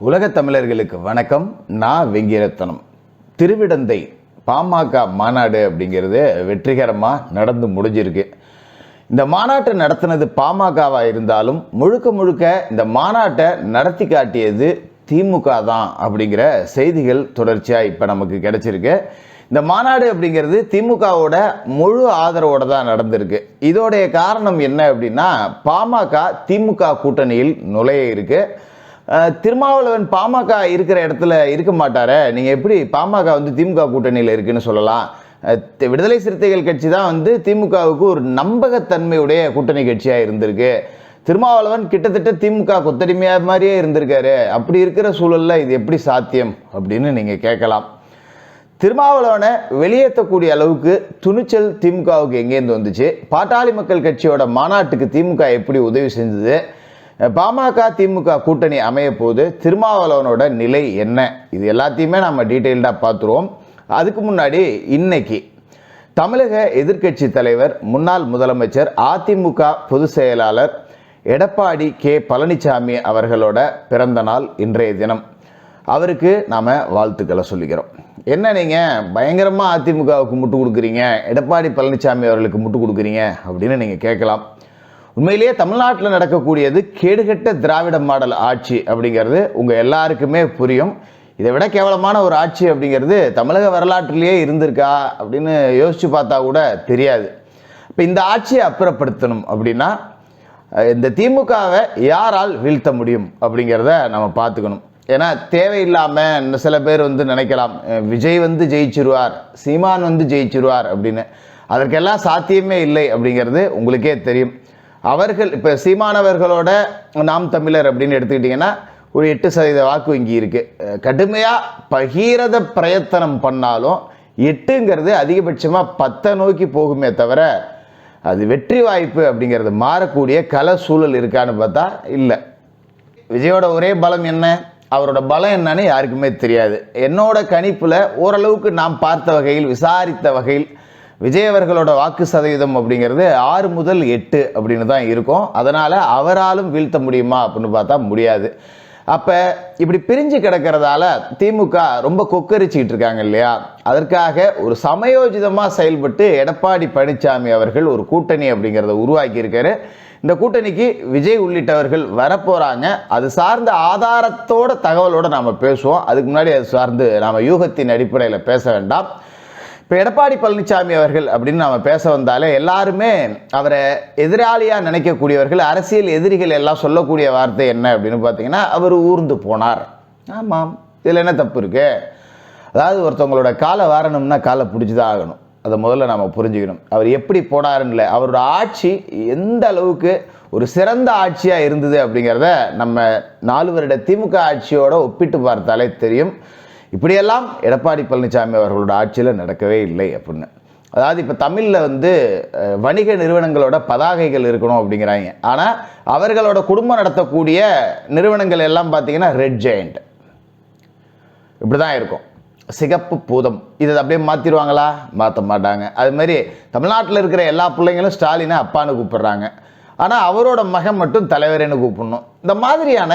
உலகத் தமிழர்களுக்கு வணக்கம். நான் வெங்கிரத்தனம். திருவிடந்தை பாமக மாநாடு அப்படிங்கிறது வெற்றிகரமாக நடந்து முடிஞ்சிருக்கு. இந்த மாநாட்டை நடத்தினது பாமகவாக இருந்தாலும் முழுக்க முழுக்க இந்த மாநாட்டை நடத்தி காட்டியது திமுக தான் அப்படிங்கிற செய்திகள் தொடர்ச்சியாக இப்போ நமக்கு கிடைச்சிருக்கு. இந்த மாநாடு அப்படிங்கிறது திமுகவோட முழு ஆதரவோடு தான் நடந்திருக்கு. இதோடைய காரணம் என்ன அப்படின்னா பாமக திமுக கூட்டணியில் நுழைய இருக்குது திருமாவளவன் பாமக இருக்கிற இடத்துல இருக்க மாட்டாரே. நீங்கள் எப்படி பாமக வந்து திமுக கூட்டணியில் இருக்குன்னு சொல்லலாம்? விடுதலை சிறுத்தைகள் கட்சி தான் வந்து திமுகவுக்கு ஒரு நம்பகத்தன்மையுடைய கூட்டணி கட்சியாக இருந்திருக்கு. திருமாவளவன் கிட்டத்தட்ட திமுக கொத்தடிமையாக மாதிரியே இருந்திருக்காரு. அப்படி இருக்கிற சூழலில் இது எப்படி சாத்தியம் அப்படின்னு நீங்கள் கேட்கலாம். திருமாவளவனை வெளியேற்றக்கூடிய அளவுக்கு துணிச்சல் திமுகவுக்கு எங்கேருந்து வந்துச்சு? பாட்டாளி மக்கள் கட்சியோட மாநாட்டுக்கு திமுக எப்படி உதவி செஞ்சது? பாமக திமுக கூட்டணி அமைய போது திருமாவளவனோட நிலை என்ன? இது எல்லாத்தையுமே நம்ம டீட்டெயில்டாக பார்த்துருவோம் அதுக்கு முன்னாடி இன்னைக்கு தமிழக எதிர்க்கட்சி தலைவர் முன்னாள் முதலமைச்சர் அதிமுக பொதுச் செயலாளர் எடப்பாடி கே. பழனிசாமி அவர்களோட பிறந்த நாள் இன்றைய தினம். அவருக்கு நாம் வாழ்த்துக்களை சொல்லிக்கிறோம். என்ன நீங்கள் பயங்கரமாக அதிமுகவுக்கு முட்டு கொடுக்குறீங்க. எடப்பாடி பழனிசாமி அவர்களுக்கு முட்டு கொடுக்குறீங்க அப்படின்னு நீங்கள் கேட்கலாம். உண்மையிலேயே தமிழ்நாட்டில் நடக்கக்கூடியது கேடுகட்ட திராவிட மாடல் ஆட்சி அப்படிங்கிறது உங்கள் எல்லாருக்குமே புரியும். இதை விட கேவலமான ஒரு ஆட்சி அப்படிங்கிறது தமிழக வரலாற்றிலேயே இருந்திருக்கா அப்படின்னு யோசித்து பார்த்தா கூட தெரியாது. இப்போ இந்த ஆட்சியை அப்புறப்படுத்தணும் அப்படின்னா இந்த திமுகவை யாரால் வீழ்த்த முடியும் அப்படிங்கிறத நம்ம பார்த்துக்கணும். ஏன்னா தேவையில்லாமல் சில பேர் வந்து நினைக்கலாம் விஜய் வந்து ஜெயிச்சிருவார் சீமான் வந்து ஜெயிச்சிருவார் அப்படின்னு. அதற்கெல்லாம் சாத்தியமே இல்லை அப்படிங்கிறது உங்களுக்கே தெரியும். அவர்கள் இப்போ சீமானவர்களோட நாம் தமிழர் அப்படின்னு எடுத்துக்கிட்டிங்கன்னா ஒரு எட்டு சதவீத வாக்கு வங்கி இருக்குது கடுமையாக பகீரத பிரயத்தனம் பண்ணாலும் எட்டுங்கிறது அதிகபட்சமாக பத்தை நோக்கி போகுமே தவிர அது வெற்றி வாய்ப்பு அப்படிங்கிறது மாறக்கூடிய கல சூழல் இருக்கான்னு பார்த்தா இல்லை. விஜயோட ஒரே பலம் என்ன? அவரோட பலம் என்னன்னு யாருக்குமே தெரியாது. என்னோட கணிப்பில் ஓரளவுக்கு நாம் பார்த்த வகையில் விசாரித்த வகையில் விஜய் அவர்களோட வாக்கு சதவீதம் அப்படிங்கிறது ஆறு முதல் எட்டு அப்படின்னு தான் இருக்கும். அதனால் அவராலும் வீழ்த்த முடியுமா அப்படின்னு பார்த்தா முடியாது. அப்போ இப்படி பிரிஞ்சு கிடக்கிறதால திமுக ரொம்ப கொக்கரிச்சிக்கிட்டு இருக்காங்க இல்லையா? அதற்காக ஒரு சமயோஜிதமாக செயல்பட்டு எடப்பாடி பழனிசாமி அவர்கள் ஒரு கூட்டணி அப்படிங்கிறத உருவாக்கியிருக்காரு இந்த கூட்டணிக்கு விஜய் உள்ளிட்டவர்கள் வரப்போகிறாங்க அது சார்ந்த ஆதாரத்தோட தகவலோடு நாம் பேசுவோம். அதுக்கு முன்னாடி அது சார்ந்து நாம் யூகத்தின் அடிப்படையில் பேச வேண்டாம். இப்போ எடப்பாடி பழனிசாமி அவர்கள் அப்படின்னு நாம் பேச வந்தாலே எல்லாருமே அவரை எதிராளியாக நினைக்கக்கூடியவர்கள் அரசியல் எதிரிகள் எல்லாம் சொல்லக்கூடிய வார்த்தை என்ன அப்படின்னு பார்த்தீங்கன்னா அவர் ஊர்ந்து போனார். ஆமாம் இதில் என்ன தப்பு இருக்கு? அதாவது ஒருத்தவங்களோட காலை வாரணும்னா காலை பிடிச்சி தான் ஆகணும். அதை முதல்ல நாம் புரிஞ்சுக்கணும். அவர் எப்படி போனாருன்னு இல்லை. அவரோட ஆட்சி எந்த அளவுக்கு ஒரு சிறந்த ஆட்சியாக இருந்தது அப்படிங்கிறத நம்ம நாலு வருட திமுக ஆட்சியோட ஒப்பிட்டு பார்த்தாலே தெரியும். இப்படியெல்லாம் எடப்பாடி பழனிசாமி அவர்களோட ஆட்சியில் நடக்கவே இல்லை அப்படின்னு. அதாவது இப்போ தமிழில் வந்து வணிக நிறுவனங்களோட பதாகைகள் இருக்கணும் அப்படிங்கிறாங்க. ஆனால் அவர்களோட குடும்பம் நடத்தக்கூடிய நிறுவனங்கள் எல்லாம் பார்த்தீங்கன்னா ரெட் ஜெயண்ட் இப்படி தான் இருக்கும். சிகப்பு பூதம். இதை அப்படியே மாற்றிடுவாங்களா மாற்ற மாட்டாங்க. அது மாதிரி தமிழ்நாட்டில் இருக்கிற எல்லா பிள்ளைங்களும் ஸ்டாலினை அப்பான்னு கூப்பிடுறாங்க. ஆனால் அவரோட மகன் மட்டும் தலைவரேன்னு கூப்பிடணும். இந்த மாதிரியான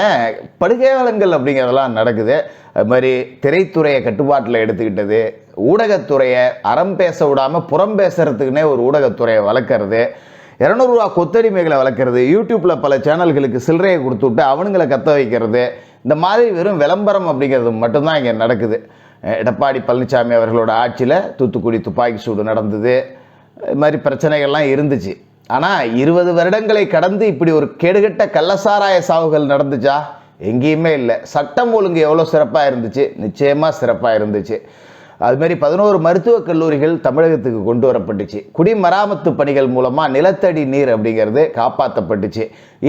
படுகேவலங்கள் அப்படிங்கிறதெல்லாம் நடக்குது. அது மாதிரி திரைத்துறையை கட்டுப்பாட்டில் எடுத்துக்கிட்டது ஊடகத்துறையை அறம் பேச விடாமல் புறம் பேசுறதுக்குன்னே ஒரு ஊடகத்துறையை வளர்க்குறது இரநூறுவா கொத்தடிமைகளை வளர்க்குறது யூடியூப்பில் பல சேனல்களுக்கு சில்லறையை கொடுத்து விட்டு அவனுங்களை கத்த வைக்கிறது இந்த மாதிரி வெறும் விளம்பரம் அப்படிங்கிறது மட்டும்தான் இங்கே நடக்குது. எடப்பாடி பழனிசாமி அவர்களோட ஆட்சியில் தூத்துக்குடி துப்பாக்கி சூடு நடந்தது. இது மாதிரி பிரச்சனைகள்லாம் இருந்துச்சு. ஆனால் இருபது வருடங்களை கடந்து இப்படி ஒரு கெடுகட்ட கள்ளசாராய சாவுகள் நடந்துச்சா? எங்கேயுமே இல்லை. சட்டம் ஒழுங்கு எவ்வளோ சிறப்பாக இருந்துச்சு? நிச்சயமாக சிறப்பாக இருந்துச்சு. அதுமாரி பதினோரு மருத்துவக் கல்லூரிகள் தமிழகத்துக்கு கொண்டு வரப்பட்டுச்சு. குடிமராமத்து பணிகள் மூலமாக நிலத்தடி நீர் அப்படிங்கிறது காப்பாற்றப்பட்டுச்சு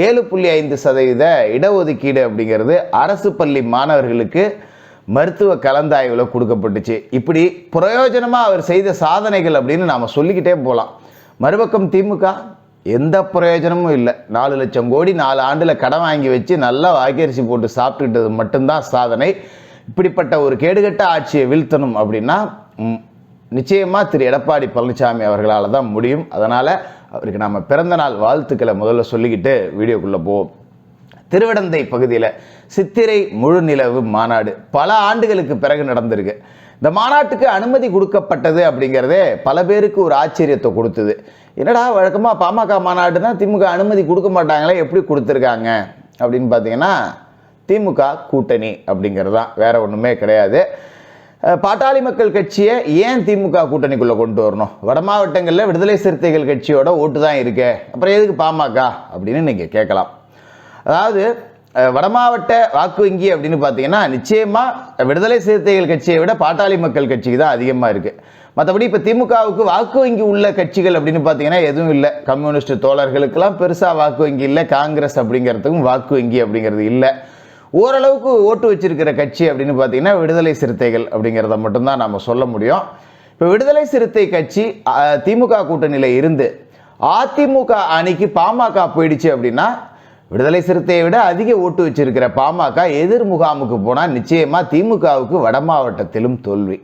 ஏழு புள்ளி ஐந்து சதவீத இடஒதுக்கீடு அப்படிங்கிறது அரசு பள்ளி மாணவர்களுக்கு மருத்துவ கலந்தாய்வில் கொடுக்கப்பட்டுச்சு. இப்படி பிரயோஜனமாக அவர் செய்த சாதனைகள் அப்படின்னு நாம் சொல்லிக்கிட்டே போகலாம் மறுபக்கம் திமுக எந்த பிரயோஜனமும் இல்லை. நாலு லட்சம் கோடி நாலு ஆண்டில் கடன் வாங்கி வச்சு நல்லா வாக்கரிசி போட்டு சாப்பிட்டுக்கிட்டது மட்டும்தான் சாதனை. இப்படிப்பட்ட ஒரு கேடுகட்ட ஆட்சியை வீழ்த்தணும் அப்படின்னா நிச்சயமாக திரு எடப்பாடி பழனிசாமி அவர்களால் தான் முடியும். அதனால் அவருக்கு நம்ம பிறந்த நாள் வாழ்த்துக்களை முதல்ல சொல்லிக்கிட்டு வீடியோக்குள்ளே போவோம். திருவிடந்தை பகுதியில் சித்திரை முழு நிலவு மாநாடு பல ஆண்டுகளுக்கு பிறகு நடந்திருக்கு. இந்த மாநாட்டுக்கு அனுமதி கொடுக்கப்பட்டது அப்படிங்கிறதே பல பேருக்கு ஒரு ஆச்சரியத்தை கொடுத்தது. என்னடா வழக்கமாக பாமக மாநாடுனா திமுக அனுமதி கொடுக்க மாட்டாங்களே எப்படி கொடுத்துருக்காங்க? அப்படின்னு பார்த்தீங்கன்னா திமுக கூட்டணி அப்படிங்கிறது தான் வேற ஒன்றுமே கிடையாது. பாட்டாளி மக்கள் கட்சியை ஏன் திமுக கூட்டணிக்குள்ளே கொண்டு வரணும்? வட மாவட்டங்களில் விடுதலை சிறுத்தைகள் கட்சியோட ஓட்டு தான் இருக்கு. அப்புறம் எதுக்கு பாமக? அப்படின்னு நீங்கள் கேட்கலாம். அதாவது வடமாவட்ட வாக்கு வங்கி அப்படின்னு பார்த்தீங்கன்னா நிச்சயமாக விடுதலை சிறுத்தைகள் கட்சியை விட பாட்டாளி மக்கள் கட்சிக்கு தான் அதிகமாக இருக்குது மற்றபடி இப்போ திமுகவுக்கு வாக்கு வங்கி உள்ள கட்சிகள் அப்படின்னு பார்த்தீங்கன்னா எதுவும் இல்லை. கம்யூனிஸ்ட் தோழர்களுக்கெல்லாம் பெருசாக வாக்கு வங்கி இல்லை. காங்கிரஸ் அப்படிங்கிறதுக்கும் வாக்கு வங்கி அப்படிங்கிறது இல்லை. ஓரளவுக்கு ஓட்டு வச்சிருக்கிற கட்சி அப்படின்னு பார்த்தீங்கன்னா விடுதலை சிறுத்தைகள் அப்படிங்கிறத மட்டும்தான் நம்ம சொல்ல முடியும். இப்போ விடுதலை சிறுத்தை கட்சி திமுக கூட்டணியில் இருந்து அதிமுக அணிக்கு பாமக போயிடுச்சு அப்படின்னா விடுதலை சிறுத்தையை விட அதிக ஓட்டு வச்சிருக்கிற பாமக எதிர் முகாமுக்கு போனால் நிச்சயமாக திமுகவுக்கு வட மாவட்டத்திலும் தோல்வி.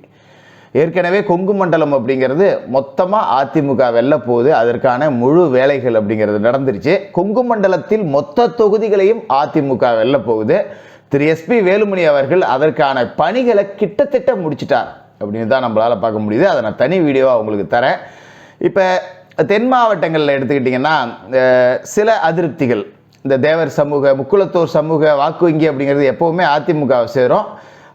ஏற்கனவே கொங்கு மண்டலம் அப்படிங்கிறது மொத்தமாக அதிமுக வெல்ல போகுது. அதற்கான முழு வேலைகள் அப்படிங்கிறது நடந்துருச்சு. கொங்கு மண்டலத்தில் மொத்த தொகுதிகளையும் அதிமுக வெல்ல போகுது. திரு எஸ்பி வேலுமணி அவர்கள் அதற்கான பணிகளை கிட்டத்தட்ட முடிச்சிட்டார் அப்படின்னு தான் நம்மளால் பார்க்க முடியுது. அதை நான் தனி வீடியோவாக உங்களுக்கு தரேன். இப்போ தென் மாவட்டங்களில் எடுத்துக்கிட்டிங்கன்னா சில அதிருப்திகள். இந்த தேவர் சமூக முக்குளத்தோர் சமூக வாக்கு வங்கி அப்படிங்கிறது எப்போவுமே அதிமுகவை சேரும்.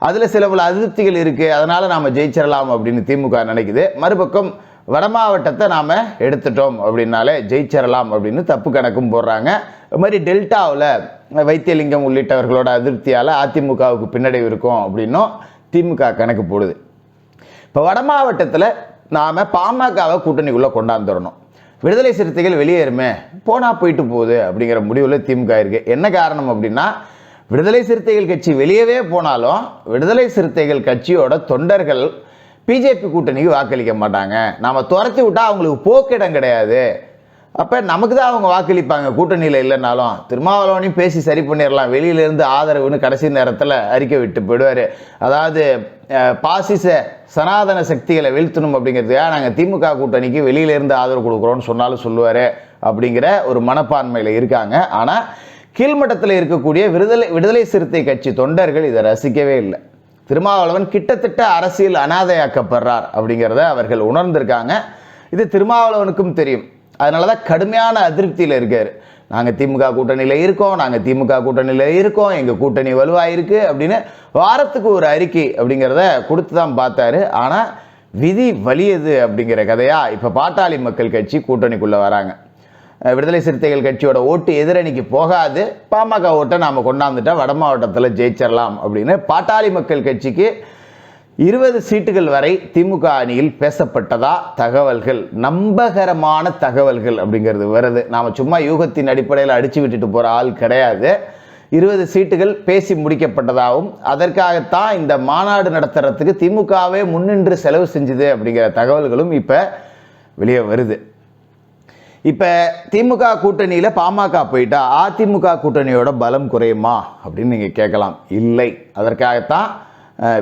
அதில் சில பல அதிருப்திகள் இருக்குது அதனால் நாம் ஜெயிச்சிடலாம் அப்படின்னு திமுக நினைக்குது. மறுபக்கம் வட மாவட்டத்தை நாம் எடுத்துட்டோம் அப்படின்னாலே ஜெயிச்சிடலாம் அப்படின்னு தப்பு கணக்கும் போடுறாங்க. இது மாதிரி டெல்டாவில் வைத்தியலிங்கம் உள்ளிட்டவர்களோட அதிருப்தியால் அதிமுகவுக்கு பின்னடைவு இருக்கும் அப்படின்னும் திமுக கணக்கு போடுது. இப்போ வட மாவட்டத்தில் நாம் பாமகவை கூட்டணிக்குள்ளே கொண்டாந்துடணும் விடுதலை சிறுத்தைகள் வெளியேறுமே போனால் போயிட்டு போகுது அப்படிங்கிற முடிவில் திமுக இருக்குது என்ன காரணம் அப்படின்னா விடுதலை சிறுத்தைகள் கட்சி வெளியவே போனாலும் விடுதலை சிறுத்தைகள் கட்சியோட தொண்டர்கள் பிஜேபி கூட்டணிக்கு வாக்களிக்க மாட்டாங்க. நாம் துரத்தி விட்டால் அவங்களுக்கு போக்கிடம் கிடையாது. அப்போ நமக்கு தான் அவங்க வாக்களிப்பாங்க. கூட்டணியில் இல்லைனாலும் திருமாவளவனையும் பேசி சரி பண்ணிடலாம் வெளியிலேருந்து ஆதரவுன்னு கடைசி நேரத்தில் அறிக்கை விட்டு போயிடுவார். அதாவது பாசிச சனாதன சக்திகளை வீழ்த்தணும் அப்படிங்கிறதுக்காக நாங்கள் திமுக கூட்டணிக்கு வெளியிலேருந்து ஆதரவு கொடுக்குறோன்னு சொன்னாலும் சொல்லுவார் அப்படிங்கிற ஒரு மனப்பான்மையில் இருக்காங்க. ஆனால் கீழ்மட்டத்தில் இருக்கக்கூடிய விடுதலை விடுதலை சிறுத்தை கட்சி தொண்டர்கள் இதை ரசிக்கவே இல்லை. திருமாவளவன் கிட்டத்தட்ட அரசியல் அனாதையாக்கப்படுறார் அப்படிங்கிறத அவர்கள் உணர்ந்திருக்காங்க. இது திருமாவளவனுக்கும் தெரியும். அதனால தான் கடுமையான அதிருப்தியில் இருக்கார். நாங்கள் திமுக கூட்டணியில் இருக்கோம் நாங்கள் திமுக கூட்டணியில் இருக்கோம் எங்கள் கூட்டணி வலுவாயிருக்கு அப்படின்னு வாரத்துக்கு ஒரு அறிக்கை அப்படிங்கிறத கொடுத்து தான் பார்த்தாரு. ஆனால் விதி வலியது அப்படிங்கிற கதையா இப்போ பாட்டாளி மக்கள் கட்சி கூட்டணிக்குள்ளே வராங்க. விடுதலை சிறுத்தைகள் கட்சியோட ஓட்டு எதிரணிக்கு போகாது பாமக ஓட்டை நாம் கொண்டாந்துட்டால் வட மாவட்டத்தில் ஜெயிச்சிடலாம் அப்படின்னு பாட்டாளி மக்கள் கட்சிக்கு இருபது சீட்டுகள் வரை திமுக அணியில் பேசப்பட்டதா தகவல்கள்? நம்பகரமான தகவல்கள் அப்படிங்கிறது வருது. நாம் சும்மா யூகத்தின் அடிப்படையில் அடித்து விட்டுட்டு போகிற ஆள் கிடையாது. இருபது சீட்டுகள் பேசி முடிக்கப்பட்டதாகவும் அதற்காகத்தான் இந்த மாநாடு நடத்துறதுக்கு திமுகவே முன்னின்று செலவு செஞ்சுது அப்படிங்கிற தகவல்களும் இப்போ வெளியே வருது. இப்போ திமுக கூட்டணியில் பாமக போயிட்டா அதிமுக கூட்டணியோட பலம் குறையுமா அப்படின்னு நீங்கள் கேட்கலாம். இல்லை. அதற்காகத்தான்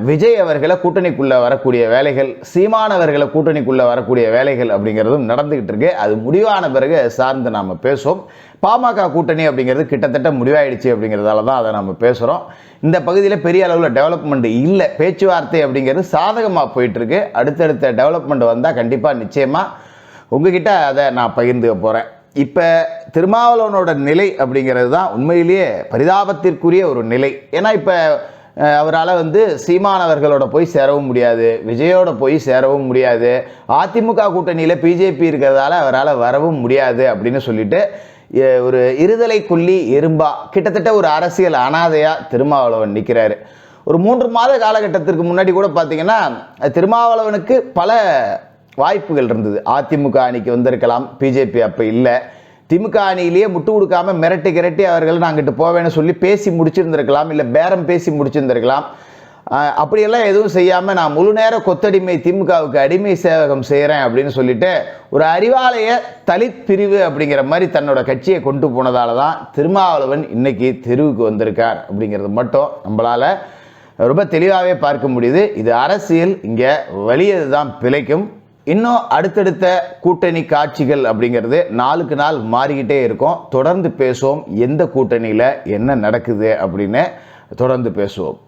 விஜய் அவர்களை கூட்டணிக்குள்ளே வரக்கூடிய வேலைகள் சீமானவர்களை கூட்டணிக்குள்ளே வரக்கூடிய வேலைகள் அப்படிங்கிறதும் நடந்துக்கிட்டு இருக்கு. அது முடிவான பிறகு சார்ந்து நாம் பேசுவோம். பாமக கூட்டணி அப்படிங்கிறது கிட்டத்தட்ட முடிவாயிடுச்சு அப்படிங்கிறதால தான் அதை நம்ம பேசுகிறோம் இந்த பகுதியில் பெரிய அளவில் டெவலப்மெண்ட் இல்லை. பேச்சுவார்த்தை அப்படிங்கிறது சாதகமாக போயிட்டுருக்கு. அடுத்தடுத்த டெவலப்மெண்ட் வந்தால் கண்டிப்பாக நிச்சயமாக உங்ககிட்ட அதை நான் பகிர்ந்துக்க போகிறேன் இப்போ திருமாவளவனோட நிலை அப்படிங்கிறது தான் உண்மையிலேயே பரிதாபத்திற்குரிய ஒரு நிலை. ஏன்னா இப்போ அவரால் வந்து சீமானவர்களோட போய் சேரவும் முடியாது. விஜயோட போய் சேரவும் முடியாது. அதிமுக கூட்டணியில் பிஜேபி இருக்கிறதால அவரால் வரவும் முடியாது அப்படின்னு சொல்லிட்டு ஒரு இருதலை கொல்லி எறும்பா கிட்டத்தட்ட ஒரு அரசியல் அனாதையாக திருமாவளவன் நிற்கிறாரு ஒரு மூன்று மாத காலகட்டத்திற்கு முன்னாடி கூட பார்த்தீங்கன்னா திருமாவளவனுக்கு பல வாய்ப்புகள் இருந்தது. அதிமுக அணிக்கு வந்திருக்கலாம் பிஜேபி அப்போ இல்லை. திமுக அணியிலேயே முட்டு கொடுக்காம மிரட்டி கிரட்டி அவர்கள் நான் அங்கிட்டு போவேன்னு சொல்லி பேசி முடிச்சிருந்திருக்கலாம் இல்லை பேரம் பேசி முடிச்சிருந்திருக்கலாம். அப்படியெல்லாம் எதுவும் செய்யாமல் நான் முழு நேர கொத்தடிமை திமுகவுக்கு அடிமை சேவகம் செய்கிறேன் அப்படின்னு சொல்லிட்டு ஒரு அறிவாலய தலித் பிரிவு அப்படிங்கிற மாதிரி தன்னோட கட்சியை கொண்டு போனதால தான் திருமாவளவன் இன்னைக்கு தெருவுக்கு வந்திருக்கார் அப்படிங்கிறது மட்டும் நம்மளால் ரொம்ப தெளிவாகவே பார்க்க முடியுது. இது அரசியல் இங்கே வலியது தான் பிழைக்கும். இன்னும் அடுத்தடுத்த கூட்டணி காட்சிகள் அப்படிங்கிறது நாளுக்கு நாள் மாறிக்கிட்டே இருக்கும். தொடர்ந்து பேசுவோம். எந்த கூட்டணியில் என்ன நடக்குது அப்படின்னு தொடர்ந்து பேசுவோம்.